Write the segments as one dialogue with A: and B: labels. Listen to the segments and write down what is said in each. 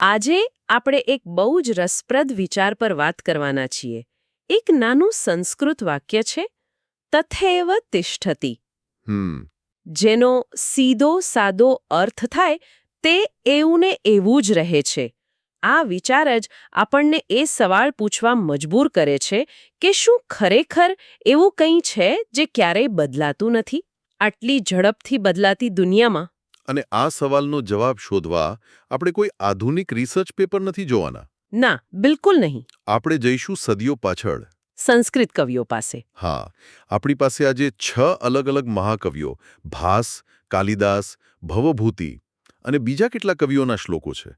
A: આજે આપણે એક બહુ જ રસપ્રદ વિચાર પર વાત કરવાના છીએ. એક નાનું સંસ્કૃત વાક્ય છે તથૈવ તિષ્ઠતી જેનો સીધો સાદો અર્થ થાય તે એવું ને એવું જ રહે છે. આ વિચાર જ આપણને એ સવાલ પૂછવા મજબૂર કરે છે કે શું ખરેખર એવું કંઈ છે જે ક્યારેય બદલાતું નથી? આટલી ઝડપથી બદલાતી દુનિયામાં
B: અને આ સવાલનો જવાબ શોધવા આપણે કોઈ આધુનિક રિસર્ચ પેપર નથી જોવાના.
A: ના બિલકુલ નહીં.
B: આપણે જઈશું સદીઓ પાછળ.
A: સંસ્કૃત કવિઓ પાસે.
B: હા આપણી પાસે આજે છ અલગ અલગ મહાકવિઓ ભાસ કાલિદાસ ભવભૂતિ અને બીજા કેટલા કવિઓના શ્લોકો છે.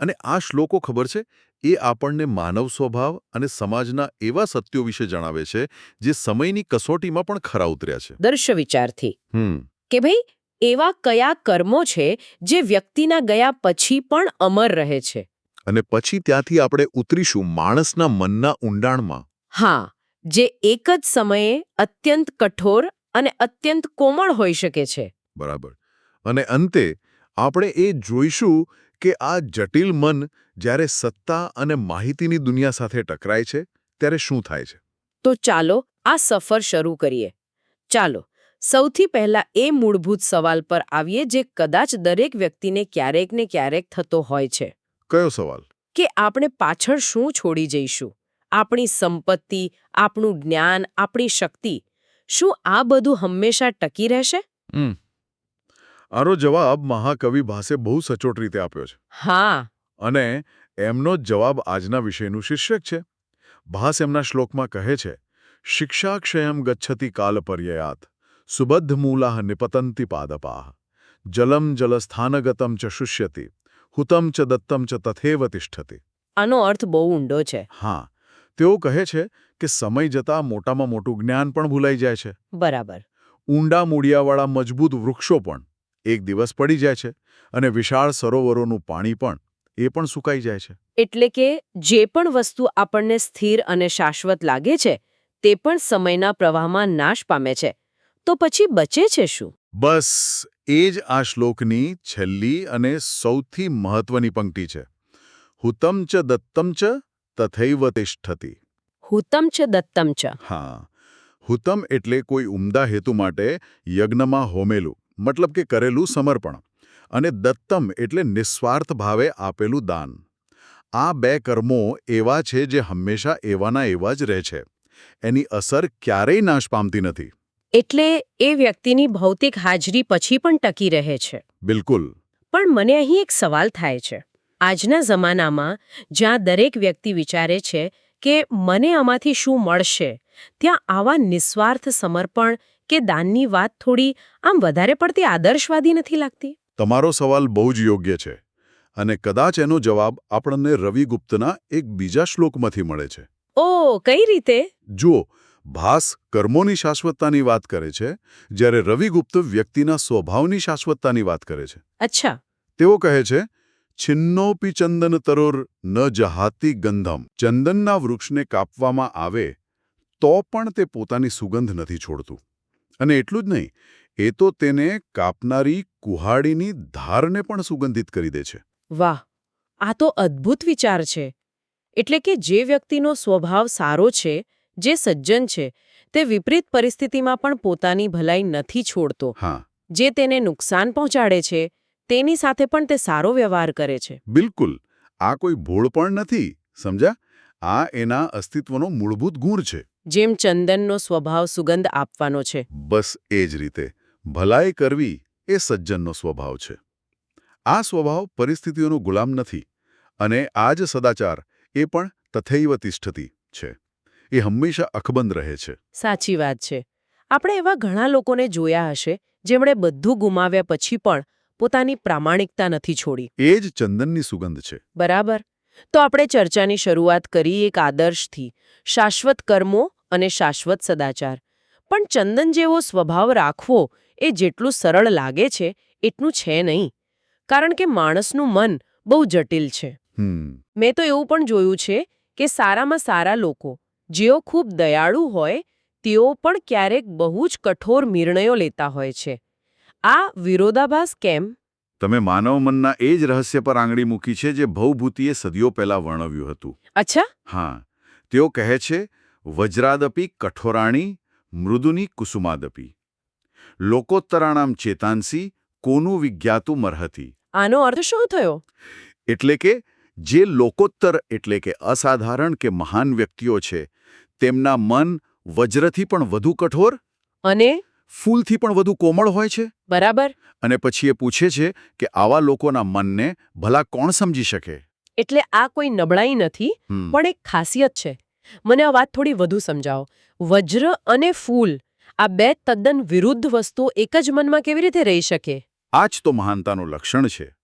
B: અને આ શ્લોકો ખબર છે? એ આપણને માનવ સ્વભાવ અને સમાજના એવા સત્યો વિશે જણાવે છે જે સમયની કસોટીમાં પણ ખરા ઉતર્યા છે.
A: દર્શ વિચારથી.
B: હમ.
A: કે ભાઈ એવા કયા કર્મો છે જે વ્યક્તિના ગયા પછી પણ અમર રહે છે?
B: અને પછી ત્યાંથી આપણે ઉતરીશું માણસના મનના ઊંડાણમાં.
A: હા જે એક જ સમયે અત્યંત કઠોર અને અત્યંત કોમળ હોઈ શકે છે.
B: બરાબર. અને અંતે આપણે એ જોઈશું કે આ જટિલ મન જ્યારે સત્તા અને માહિતીની દુનિયા સાથે ટકરાય છે ત્યારે શું થાય છે?
A: તો ચાલો આ સફર શરૂ કરીએ. ચાલો સૌથી પહેલા એ મૂળભૂત સવાલ પર આવીએ જે કદાચ દરેક વ્યક્તિને ક્યારેક ને ક્યારેક થતો હોય છે.
B: કયો સવાલ?
A: કે આપણે પાછળ શું છોડી જઈશું? આપણી સંપત્તિ આપણું જ્ઞાન આપણી શક્તિ શું આ બધું હંમેશા ટકી રહેશે?
B: આનો જવાબ મહાકવિ ભાસે બહુ સચોટ રીતે આપ્યો છે.
A: હા.
B: અને એમનો જવાબ આજના વિષયનું શીર્ષક છે. ભાસ એમના શ્લોકમાં કહે છે શિક્ષા ક્ષયમ ગચ્છતી કાલપર્યયાત સુબદ્ધ મૂલાહ નિપતંતિ પાદપા જલમ જલસ્થાનગતમ ચ શુષ્યતિ હુતમ ચ દત્તમ ચ તથેવ તિષ્ઠતિ
A: આનો અર્થ બહુ ઊંડો છે.
B: હા તેઓ કહે છે કે સમય જતાં મોટામાં મોટું જ્ઞાન પણ ભૂલાઈ જાય છે.
A: બરાબર.
B: ઊંડા મૂળિયાવાળા મજબૂત વૃક્ષો પણ એક દિવસ પડી જાય છે અને વિશાળ સરોવરોનું પાણી પણ એ પણ સુકાઈ જાય છે.
A: એટલે કે જે પણ વસ્તુ આપણને સ્થિર અને શાશ્વત લાગે છે તે પણ સમયના પ્રવાહમાં નાશ પામે છે. તો પછી બચે છે શું?
B: બસ એ જ આ શ્લોકની છેલ્લી અને સૌથી મહત્વની પંક્તિ છે. હુતમ ચ દત્તમ ચ તથૈવ તિષ્ઠતિ.
A: હુતમ ચ દત્તમ ચ.
B: હા. હુતમ એટલે કોઈ ઉમદા હેતુ માટે યજ્ઞમાં હોમેલું મતલબ કે કરેલું સમર્પણ અને દત્તમ એટલે નિસ્વાર્થ ભાવે આપેલું દાન. આ બે કર્મો એવા છે જે હંમેશા એવાના એવા જ રહે છે. એની અસર ક્યારેય નાશ પામતી નથી.
A: એટલે એ વ્યક્તિની ભૌતિક હાજરી પછી પણ ટકી રહે છે.
B: બિલકુલ.
A: પણ મને અહીં એક સવાલ થાય છે. આજના જમાનામાં જ્યાં દરેક વ્યક્તિ વિચારે છે કે મને આમાંથી શું મળશે ત્યાં આવા નિસ્વાર્થ સમર્પણ કે દાનની વાત થોડી આમ વધારે પડતી આદર્શવાદી નથી લાગતી?
B: તમારો સવાલ બહુ જ યોગ્ય છે અને કદાચ એનો જવાબ આપણને રવિ ગુપ્તના એક બીજા શ્લોકમાંથી મળે છે.
A: ઓ કઈ રીતે?
B: જુઓ ભાસ કર્મોની શાશ્વતતાની વાત કરે છે જ્યારે રવિગુપ્ત વ્યક્તિના સ્વભાવની શાશ્વતતાની વાત કરે છે.
A: અચ્છા.
B: તેઓ કહે છે છિન્નોપી ચંદન તરોર ન જહાતી ગંધમ. ચંદનના વૃક્ષને કાપવામાં આવે તો પણ તે પોતાની સુગંધ નથી છોડતું. અને એટલું જ નહીં એ તો તેને કાપનારી કુહાડીની ધારને પણ સુગંધિત કરી દે છે.
A: વાહ! આ તો અદ્ભુત વિચાર છે. એટલે કે જે વ્યક્તિનો સ્વભાવ સારો છે જે સજ્જન છે તે વિપરીત પરિસ્થિતિમાં પણ પોતાની ભલાઈ નથી છોડતો.
B: હા.
A: જે તેને નુકસાન પહોંચાડે છે તેની સાથે પણ તે સારો વ્યવહાર કરે છે.
B: બિલકુલ. આ કોઈ ભૂળ પણ નથી સમજ્યા? આ એના અસ્તિત્વનો મૂળભૂત ગુણ છે.
A: જેમ ચંદનનો સ્વભાવ સુગંધ આપવાનો છે.
B: બસ એ જ રીતે. ભલાઈ કરવી એ સજ્જનનો સ્વભાવ છે. આ સ્વભાવ પરિસ્થિતિઓનો ગુલામ નથી અને આ જ સદાચાર એ પણ તથૈવ તિષ્ઠતિ છે. એ હંમેશા અકબંધ રહે છે.
A: સાચી વાત છે. આપણે એવા ઘણા લોકોને જોયા હશે જેમણે બધું ગુમાવ્યા પછી પણ પોતાની પ્રામાણિકતા નથી છોડી.
B: એ જ ચંદનની સુગંધ છે.
A: બરાબર? તો આપણે ચર્ચાની શરૂઆત કરી એક આદર્શથી શાશ્વત કર્મો અને શાશ્વત સદાચાર. પણ ચંદન જેવો સ્વભાવ રાખવો એ જેટલું સરળ લાગે છે એટલું છે નહીં. કારણ કે માણસનું મન બહુ જટિલ છે. મેં તો એવું પણ જોયું છે કે સારામાં સારા લોકો જેઓ ખૂબ દયાળુ હોય તેઓ પણ ક્યારેક બહુ જ કઠોર નિર્ણયો લેતા હોય છે. આ વિરોધાભાસ કેમ?
B: તમે માનવ મનના એ જ રહસ્ય પર આંગળી મૂકી છે જે ભવભૂતિએ સદીઓ પહેલા વર્ણવ્યું હતું.
A: અચ્છા.
B: હા તેઓ કહે છે વજ્રાદપી કઠોરાણી મૃદુની કુસુમાદપી. લોકોત્તરાણામ ચેતાંસી કોનું વિજ્ઞાતું મરહતી.
A: આનો અર્થ શું થયો?
B: એટલે કે જે લોકોત્તર એટલે કે અસાધારણ કે મહાન વ્યક્તિઓ છે તેમના મન વજ્રથી પણ વધુ કઠોર
A: અને?
B: ફૂલથી પણ વધુ કોમળ હોય છે?
A: બરાબર.
B: અને પછી એ પૂછે છે કે આવા લોકોના મનને ભલા કોણ સમજી શકે?
A: એટલે આ કોઈ નબળાઈ નથી પણ એક ખાસિયત છે. મને આ વાત થોડી વધુ સમજાવો. વજ્ર અને ફૂલ આ બે તદ્દન વિરુદ્ધ વસ્તુ એક જ મનમાં કેવી રીતે રહી શકે?
B: આ જ તો મહાનતાનું લક્ષણ છે.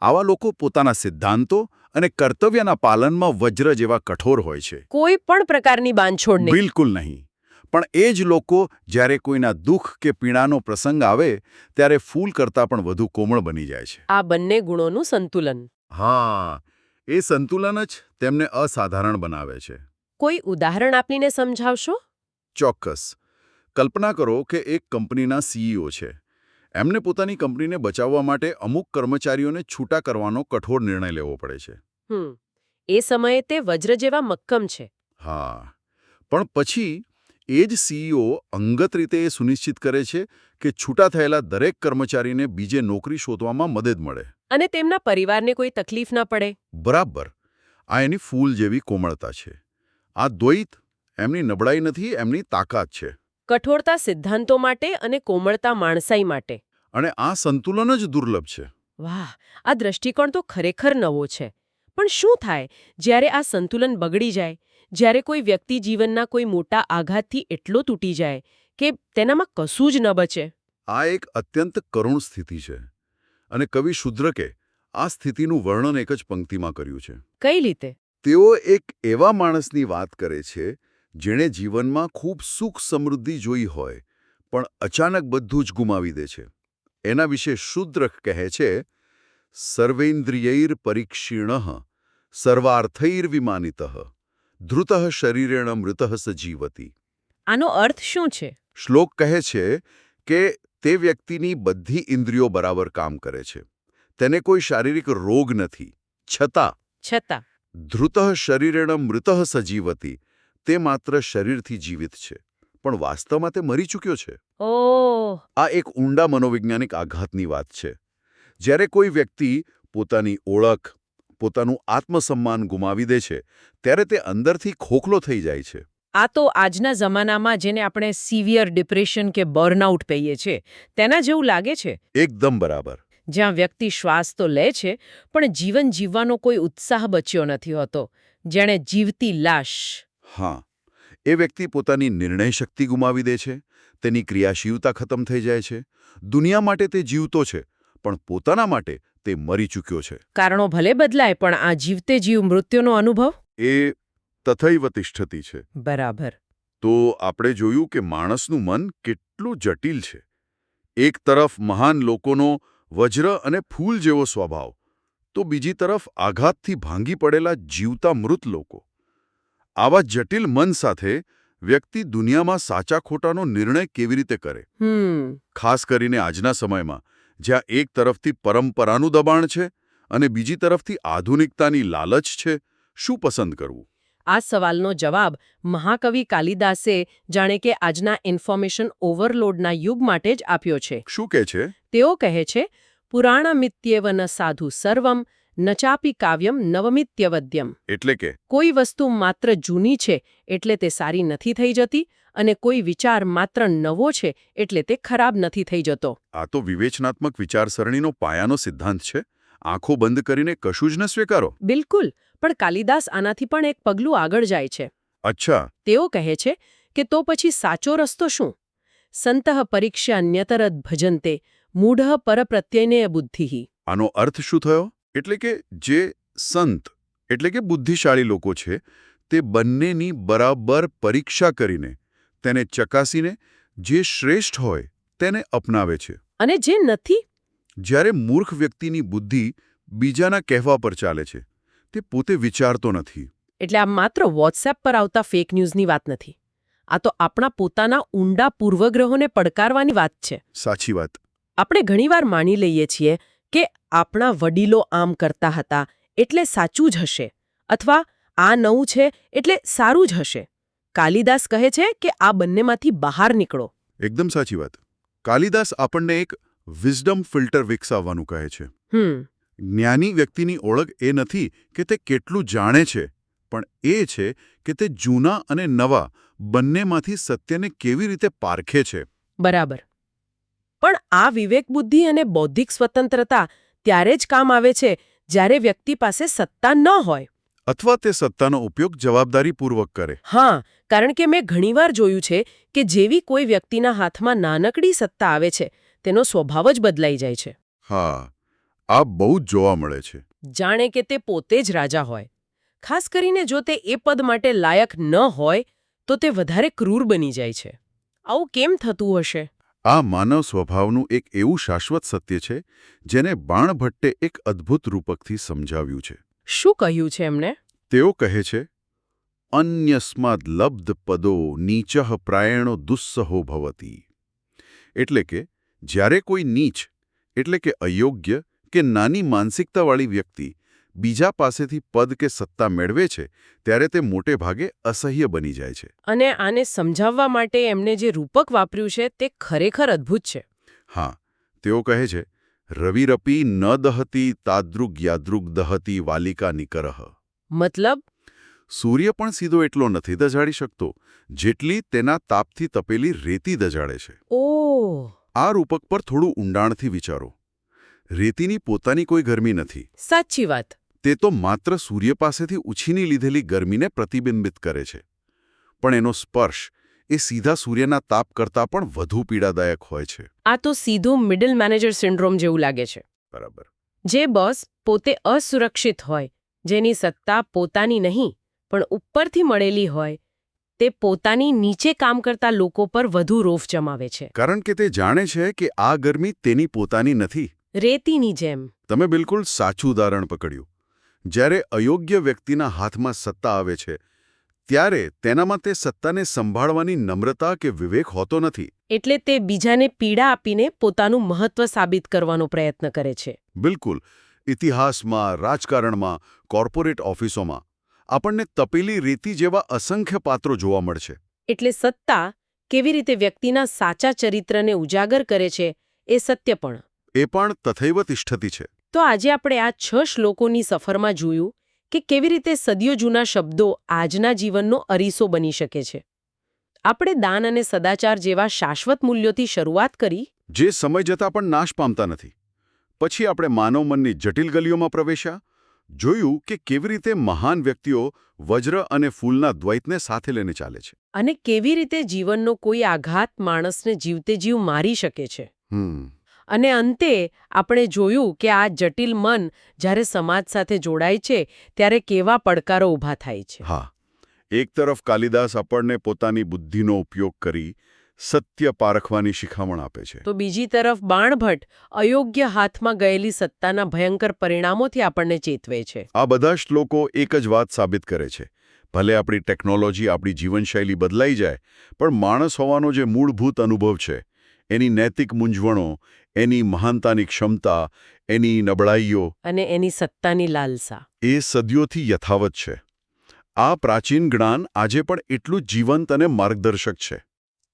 B: આવા લોકો પોતાના સિદ્ધાંતો અને કર્તવ્યના પાલનમાં વજ્ર જેવા કઠોર હોય છે.
A: કોઈ પણ પ્રકારની બાંધછોડ નહીં.
B: બિલકુલ નહીં. પણ એ જ લોકો જ્યારે કોઈના દુઃખ કે પીડાનો પ્રસંગ આવે ત્યારે ફૂલ કરતાં પણ વધુ કોમળ બની જાય છે.
A: આ બંને ગુણોનું સંતુલન.
B: હા એ સંતુલન જ તેમને અસાધારણ બનાવે છે.
A: કોઈ ઉદાહરણ આપીને સમજાવશો?
B: ચોક્કસ. કલ્પના કરો કે એક કંપનીના સીઈઓ છે. એમને પોતાની કંપનીને બચાવવા માટે અમુક કર્મચારીઓને છૂટા કરવાનો કઠોર નિર્ણય લેવો પડે છે.
A: હમ એ સમયે તે વજ્ર જેવા મક્કમ છે.
B: હા પણ પછી એ જ સીઈઓ અંગત રીતે એ સુનિશ્ચિત કરે છે કે છૂટા થયેલા દરેક કર્મચારીને બીજે નોકરી શોધવામાં મદદ મળે.
A: અને તેમના પરિવારને કોઈ તકલીફ ના પડે?
B: બરાબર. આ એની ફૂલ જેવી કોમળતા છે. આ દ્વૈત એમની નબળાઈ નથી એમની તાકાત છે.
A: કઠોરતા સિદ્ધાંતો માટે અને કોમળતા માણસાઈ માટે.
B: અને આ સંતુલન જ દુર્લભ છે.
A: વાહ આ દ્રષ્ટિકોણ તો ખરેખર નવો છે. પણ શું થાય? જ્યારે આ સંતુલન બગડી જાય જ્યારે કોઈ વ્યક્તિ જીવનના કોઈ મોટા આઘાતથી એટલો તૂટી જાય કે તેનામાં કશું જ ન બચે.
B: આ એક અત્યંત કરુણ સ્થિતિ છે અને કવિ શુદ્રકે આ સ્થિતિનું વર્ણન એક જ પંક્તિમાં કર્યું છે.
A: કઈ રીતે?
B: તેઓ એક એવા માણસની વાત કરે છે જેણે જીવનમાં ખૂબ સુખ સમૃદ્ધિ જોઈ હોય પણ અચાનક બધું જ ગુમાવી દે છે. એના વિશે શુદ્રક કહે છે સર્વેન્દ્રિયૈર પરીક્ષીણ સર્વાર્થૈર્વિમાનિત ધૃત શરીરેણ મૃત સજીવતી
A: આનો અર્થ શું છે?
B: શ્લોક કહે છે કે તે વ્યક્તિની બધી ઇન્દ્રિયો બરાબર કામ કરે છે। તેને કોઈ શારીરિક રોગ નથી છતાં
A: છતાં.
B: ધૃત શરીરેણ મૃત સજીવતી તે માત્ર શરીરથી જીવિત છે પણ વાસ્તવમાં તે મરી ચૂક્યો છે। આ એક ઊંડા મનોવૈજ્ઞાનિક આઘાતની વાત છે। જ્યારે કોઈ વ્યક્તિ પોતાની ઓળખ પોતાનું આત્મસન્માન ગુમાવી દે છે ત્યારે તે અંદરથી ખોખલો થઈ જાય છે.
A: આ તો આજના જમાનામાં જેને આપણે સિવિયર ડિપ્રેશન કે બર્નઆઉટ કહીએ છીએ તેના જેવું લાગે છે?
B: એકદમ બરાબર.
A: જ્યાં વ્યક્તિ શ્વાસ તો લે છે પણ જીવન જીવવાનો કોઈ ઉત્સાહ બચ્યો નથી હોતો જેણે જીવતી લાશ.
B: હા એ વ્યક્તિ પોતાની નિર્ણય શક્તિ ગુમાવી દે છે તેની ક્રિયાશીલતા ખતમ થઈ જાય છે દુનિયા માટે તે જીવતો છે પણ પોતાના માટે તે મરી ચૂક્યો છે.
A: કારણો ભલે બદલાય પણ આ જીવતે જીવ મૃત્યુનો અનુભવ?
B: એ તથૈવ તિષ્ઠતી છે.
A: બરાબર.
B: તો આપણે જોયું કે માણસનું મન કેટલું જટિલ છે. એક તરફ મહાન લોકોનો વજ્ર અને ફૂલ જેવો સ્વભાવ તો બીજી તરફ આઘાતથી ભાંગી પડેલા જીવતા મૃત લોકો. આવા જટિલ મન સાથે વ્યક્તિ દુનિયામાં સાચા ખોટાનો નિર્ણય કેવી રીતે કરે? ખાસ કરીને આજના સમયમાં જ્યાં એક તરફથી પરંપરાનું દબાણ છે અને બીજી તરફથી આધુનિકતાની લાલચ છે શું પસંદ કરવું?
A: આ સવાલનો જવાબ મહાકવિ કાલિદાસે જાણે કે આજના ઇન્ફોર્મેશન ઓવરલોડના યુગ માટે જ આપ્યો છે.
B: શું કહે છે?
A: તેઓ કહે છે પુરાણમિત્યેવ ન સાધુ સર્વમ નચાપી કાવ્યમ નવમિત્યવદ્યમ.
B: એટલે કે?
A: કોઈ વસ્તુ માત્ર જૂની છે એટલે તે સારી નથી થઈ જતી અને કોઈ વિચાર માત્ર નવો છે એટલે તે ખરાબ નથી થઈ જતો.
B: આ તો વિવેચનાત્મક વિચારસરણીનો પાયાનો સિદ્ધાંત છે. આંખો બંધ કરીને કશું જ ન સ્વીકારો.
A: બિલકુલ પણ કાલિદાસ આનાથી પણ એક પગલું આગળ જાય છે.
B: અચ્છા.
A: તેઓ કહે છે કે તો પછી સાચો રસ્તો શું? સંતઃ પરીક્ષા ન્યતરદ ભજનતે મૂઢ પરપ્રત્યયને બુદ્ધિ
B: આનો અર્થ શું થયો? એટલે કે જે સંત એટલે કે બુદ્ધિશાળી લોકો છે તે બંનેની બરાબર પરીક્ષા કરીને તેને ચકાસીને જે શ્રેષ્ઠ હોય તેને અપનાવે છે.
A: અને જે નથી?
B: જ્યારે મૂર્ખ વ્યક્તિની બુદ્ધિ બીજાના કહેવા પર ચાલે છે તે પોતે વિચારતો નથી.
A: એટલે આ માત્ર વોટ્સએપ પર આવતા ફેક ન્યૂઝની વાત નથી. આ તો આપણા પોતાના ઊંડા પૂર્વગ્રહોને પડકારવાની વાત છે.
B: સાચી વાત.
A: આપણે ઘણીવાર માની લઈએ છીએ કે આપણા વડીલો આમ કરતા હતા એટલે સાચું જ હશે અથવા આ નવું છે એટલે સારું જ હશે. કાલિદાસ કહે છે કે આ બંનેમાંથી બહાર નીકળો.
B: એકદમ સાચી વાત. કાલિદાસ આપણને એક વિઝડમ ફિલ્ટર વિકસાવવાનું કહે છે.
A: હમ.
B: જ્ઞાની વ્યક્તિની ઓળખ એ નથી કે તે કેટલું જાણે છે પણ એ છે કે તે જૂના અને નવા બંનેમાંથી સત્યને કેવી રીતે પારખે છે.
A: બરાબર. પણ આ વિવેક બુદ્ધિ અને બૌદ્ધિક સ્વતંત્રતા ત્યારે જ કામ આવે છે જ્યારે વ્યક્તિ પાસે સત્તા ન હોય.
B: અથવા તે સત્તાનો ઉપયોગ જવાબદારીપૂર્વક કરે.
A: હા કારણ કે મેં ઘણીવાર જોયું છે કે જેવી કોઈ વ્યક્તિના હાથમાં નાનકડી સત્તા આવે છે તેનો સ્વભાવ જ બદલાઈ જાય છે.
B: હા આ બહુ જ જોવા મળે છે.
A: જાણે કે તે પોતે જ રાજા હોય. ખાસ કરીને જો તે એ પદ માટે લાયક ન હોય તો તે વધારે ક્રૂર બની જાય છે. આવું કેમ થતું હશે?
B: આ માનવ સ્વભાવનું એક એવું શાશ્વત સત્ય છે જેને બાણભટ્ટે એક અદ્ભુત રૂપકથી સમજાવ્યું છે.
A: શું કહ્યું છે એમને?
B: તેઓ કહે છે અન્યસ્માદ લબ્ધ પદો નીચઃ પ્રાયણો દુસ્સહો ભવતી. એટલે કે જ્યારે કોઈ નીચ એટલે કે અયોગ્ય કે નાની માનસિકતાવાળી વ્યક્તિ બીજા પાસેથી પદ કે સત્તા મેળવે છે ત્યારે તે મોટે ભાગે અસહ્ય બની જાય છે.
A: અને આને સમજાવવા માટે એમને જે રૂપક વાપર્યું છે તે ખરેખર અદ્ભુત છે.
B: હા તેઓ કહે છે રવિરપી ન દહતી તાદૃગ યાદૃગ દહતી વાલિકા નિકરહ.
A: મતલબ?
B: સૂર્ય પણ સીધો એટલો નથી દજાડી શકતો જેટલી તેના તાપથી તપેલી રેતી દજાડે છે.
A: ઓ.
B: આ રૂપક પર થોડું ઊંડાણથી વિચારો. રેતીની પોતાની કોઈ ગરમી નથી.
A: સાચી વાત.
B: તે તો માત્ર સૂર્ય પાસેથી ઉછીની લીધેલી ગરમીને પ્રતિબિંબિત કરે છે. પણ એનો સ્પર્શ એ સીધા સૂર્યના તાપ કરતાં પણ વધુ પીડાદાયક હોય છે.
A: આ તો સીધું મિડલ મેનેજર સિન્ડ્રોમ જેવું લાગે છે.
B: બરાબર.
A: જે બોસ પોતે અસુરક્ષિત હોય જેની સત્તા પોતાની નહીં પણ ઉપરથી મળેલી હોય તે પોતાની નીચે કામ કરતા લોકો પર વધુ રોફ જમાવે છે.
B: કારણ કે તે જાણે છે કે આ ગરમી તેની પોતાની નથી.
A: રેતીની જેમ.
B: તમે બિલકુલ સાચું ઉદાહરણ પકડ્યું. જ્યારે અયોગ્ય વ્યક્તિના હાથમાં સત્તા આવે છે ત્યારે તેનામાં તે સત્તાને સંભાળવાની નમ્રતા કે વિવેક હોતો નથી.
A: એટલે તે બીજાને પીડા આપીને પોતાનું મહત્વ સાબિત કરવાનો પ્રયત્ન કરે છે.
B: બિલકુલ. ઇતિહાસમાં રાજકારણમાં કોર્પોરેટ ઓફિસોમાં આપણને તપેલી રેતી જેવા અસંખ્ય પાત્રો જોવા મળશે.
A: એટલે સત્તા કેવી રીતે વ્યક્તિના સાચા ચરિત્રને ઉજાગર કરે છે એ સત્ય પણ.
B: એ પણ તથૈવ તિષ્ઠતી છે.
A: તો આજે આપણે આ છ શ્લોકોની સફરમાં જોયું કે કેવી રીતે સદીઓ જૂના શબ્દો આજના જીવનનો અરીસો બની શકે છે? આપણે દાન અને સદાચાર જેવા શાશ્વત મૂલ્યોથી શરૂઆત કરી.
B: જે સમય જતાં પણ નાશ પામતા નથી. પછી આપણે માનવ મનની જટિલ ગલીઓમાં પ્રવેશ્યા જોયું કે કેવી રીતે મહાન વ્યક્તિઓ વજ્ર અને ફૂલના દ્વૈતને સાથે લઈને ચાલે છે.
A: અને કેવી રીતે જીવનનો કોઈ આઘાત માણસને જીવતે જીવ મારી શકે છે?
B: હમ.
A: અને અંતે આપણે જોયું કે આ જટિલ મન જ્યારે સમાજ સાથે જોડાય છે ત્યારે કેવા પડકારો ઊભા થાય છે.
B: હા એક તરફ કાલિદાસ આપણને પોતાની બુદ્ધિનો ઉપયોગ કરી સત્ય પારખવાની શિખામણ આપે છે.
A: તો બીજી તરફ બાણભટ્ટ અયોગ્ય હાથમાં ગયેલી સત્તાના ભયંકર પરિણામોથી આપણને ચેતવે છે.
B: આ બધા શ્લોકો એક જ વાત સાબિત કરે છે. ભલે આપણી ટેકનોલોજી આપણી જીવનશૈલી બદલાઈ જાય પણ માણસ હોવાનો જે મૂળભૂત અનુભવ છે એની નૈતિક મૂંઝવણો એની મહાનતાની ક્ષમતા એની નબળાઈઓ.
A: અને એની સત્તાની લાલસા.
B: એ સદીઓથી યથાવત છે. આ પ્રાચીન જ્ઞાન આજે પણ એટલું જીવંત અને માર્ગદર્શક છે.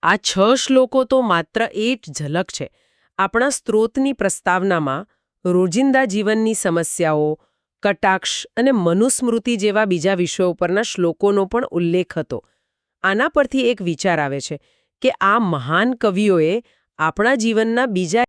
A: આ છ શ્લોકો તો માત્ર એ જ ઝલક છે. આપણા સ્ત્રોતની પ્રસ્તાવનામાં રોજિંદા જીવનની સમસ્યાઓ કટાક્ષ અને મનુસ્મૃતિ જેવા બીજા વિષયો પરના શ્લોકોનો પણ ઉલ્લેખ હતો. આના પરથી એક વિચાર આવે છે કે આ મહાન કવિઓએ આપણા જીવનના બીજા